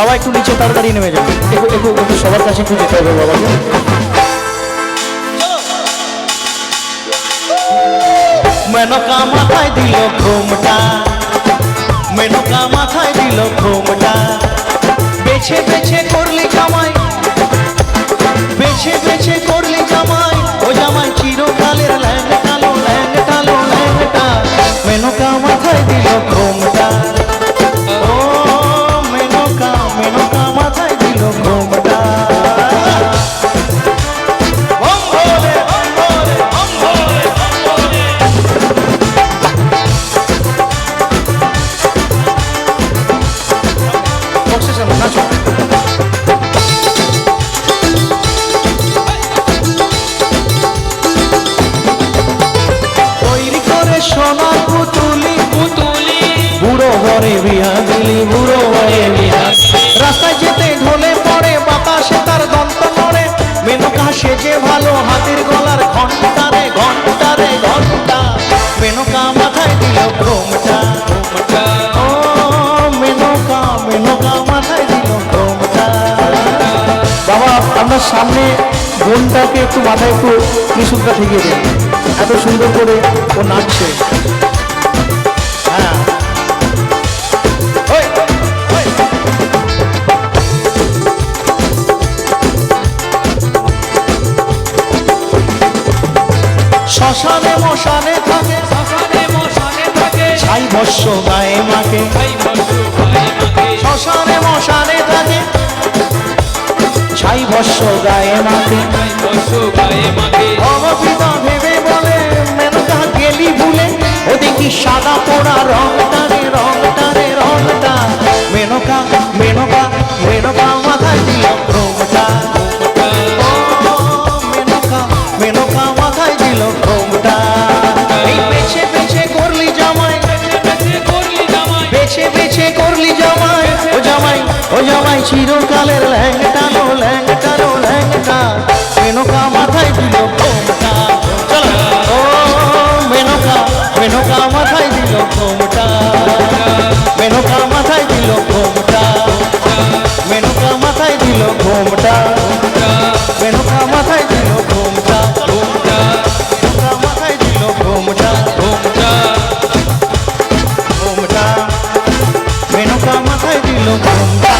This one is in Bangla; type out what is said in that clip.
বাবা একটু নিচে তাড়াতাড়ি নেমে যাবে একটু একটু একটু সবার কাছে একটু যেতে হবে বাবাকে। মেনকা মাথায় দিল ঘুমটা, মেনকা মাথায় দিল ঘুমটা। বেছে বেছে করলি জামাই, বেছে বেছে করলি জামাই, ও জামাই চিরকালের বরে বিয়া দিলি বুড়ো বরে বিয়া। রাস্তায় যেতে ঢলে পড়ে বাতাসে তার দন্ত নড়ে। মেনকা সেজে ভালো হাতির গলার ঘণ্টা রে ঘণ্টা রে ঘণ্টা। মেনকা মাথায় দিল ঘোমটা। ও মেনকা মেনকা মাথায় দিল ঘোমটা। বাবা আপনার সামনে বোনটাকে একটু মাথায় একটু ত্রিশুলটা ঠেকিয়ে দিন। এত সুন্দর করে ও নাচছে। হ্যাঁ। শ্মশানে মশানে থাকে। শ্মশানে মশানে থাকে ছাই ভস্য গায়ে মাকে ভাই বসু ভাই মাকে শ্মশানে মশানে থাকে। ছাই ভস্য গায়ে মাকে ভাই বসু গায়ে মাকে ভগবিতা ভেবে বলে, মেনকা গেলি ভুলে। ও দেখি সাদা পোড়া রংটা রে রংটা রে, রংটা। মেনকা মেনকা চিরকালের ল্যাংটা লো ল্যাংটা মেনকা মাথায় দিল ঘোমটা। ও, মেনকা মেনকা মাথায় দিল ঘোমটা। মেনকা মাথায় দিল ঘোমটা। মেনকা মাথায় দিল ঘোমটা। মেনকা মাথায় দিল ঘোমটা। ঘুমটা মেনকা মাথায় দিল ঘোমটা ঘুমটা। ঘোমটা। মেনকা মাথায় দিল ঘোমটা।